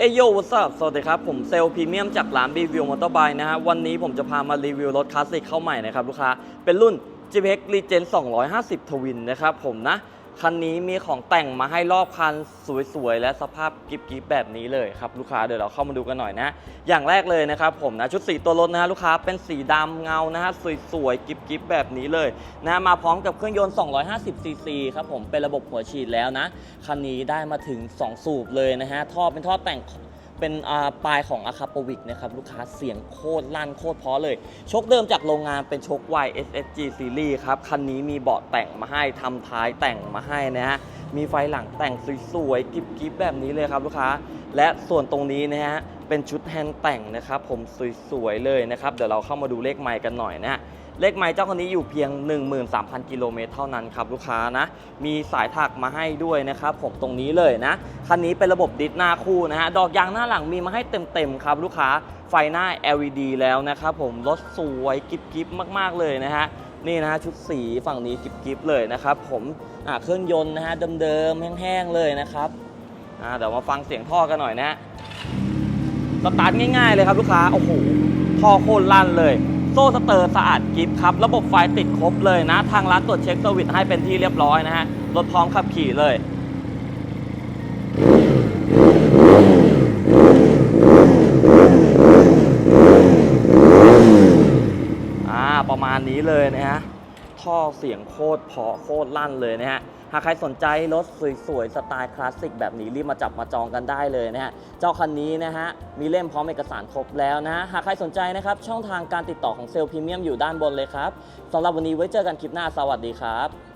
เอยโยวัสดสวัสดีครับ ผมเซลล์พรีเมียมจากร้านรีวิวมอเตอร์ไบค์นะฮะ วันนี้ผมจะพามารีวิวรถคลาสสิกเข้าใหม่นะครับลูกค้า เป็นรุ่น GPX Regen 250 Twin นะครับผมนะ คันนี้มีของแต่งมาให้รอบคันสวยๆ และสภาพกิบๆแบบนี้เลยครับลูกค้าเดี๋ยวเราเข้ามาดูกันหน่อยนะ อย่างแรกเลยนะครับผมนะชุดสีตัวรถนะฮะลูกค้าเป็นสีดำเงานะฮะสวยๆกิบๆแบบนี้เลยนะมาพร้อมกับเครื่องยนต์ 250 ซีซีครับผมเป็นระบบหัวฉีดแล้วนะคันนี้ได้มาถึง 2 สูบเลยนะฮะท่อเป็นท่อแต่ง เป็นอ่าปลายของอาคาโปวิกนะครับลูกค้าเสียงโคตรลั่นโคตรเพราะเลยชกเดิมจากโรงงานเป็นชก YSSG Series ครับ คันนี้มีเบาะแต่งมาให้ทำท้ายแต่งมาให้นะฮะ มีไฟหลังแต่งสวยๆกิ๊บๆแบบนี้เลยครับลูกค้า และส่วนตรงนี้นะฮะเป็นชุดแฮนด์แต่งนะครับผมสวยๆเลยนะครับเดี๋ยวเราเข้ามาดูเลขไมค์กันหน่อยนะฮะเลขไมล์เจ้าคนนี้อยู่เพียง 13,000 กิโลเมตรเท่านั้นครับลูกค้านะ มีสายถักมาให้ด้วยนะครับผมตรงนี้เลยนะ คันนี้เป็นระบบดิสหน้าคู่นะฮะ ดอกยางหน้าหลังมีมาให้เต็มๆครับลูกค้า ไฟหน้า LED แล้วนะครับผม รถสวยกิ๊บๆมากๆเลยนะฮะ นี่นะฮะชุดสีฝั่งนี้กิบกิบเลยนะครับ ผมอ่าเครื่องยนต์นะฮะเดิมๆแห้งๆเลยนะครับอ่าเดี๋ยวมาฟังเสียงท่อกันหน่อยนะฮะสตาร์ทง่ายๆเลยครับลูกค้าโอ้โหท่อโคตรลั่นเลย โซ่สเตอร์สะอาดกิฟครับ ระบบไฟติดครบเลยนะ ทางร้านตรวจเช็คสวิตให้เป็นที่เรียบร้อยนะฮะรถพร้อมขับขี่เลย อ่า ประมาณนี้เลยนะฮะท่อเสียงโคตรเพาะโคตรลั่นเลยนะฮะหากใครสนใจรถสวยๆ สไตล์คลาสสิกแบบนี้รีบมาจับมาจองกันได้เลยนะฮะ เจ้าคันนี้นะฮะ มีเล่มพร้อมเอกสารครบแล้วนะฮะ หากใครสนใจนะครับ ช่องทางการติดต่อของเซลล์พรีเมียมอยู่ด้านบนเลยครับ สำหรับวันนี้ไว้เจอกันคลิปหน้า สวัสดีครับ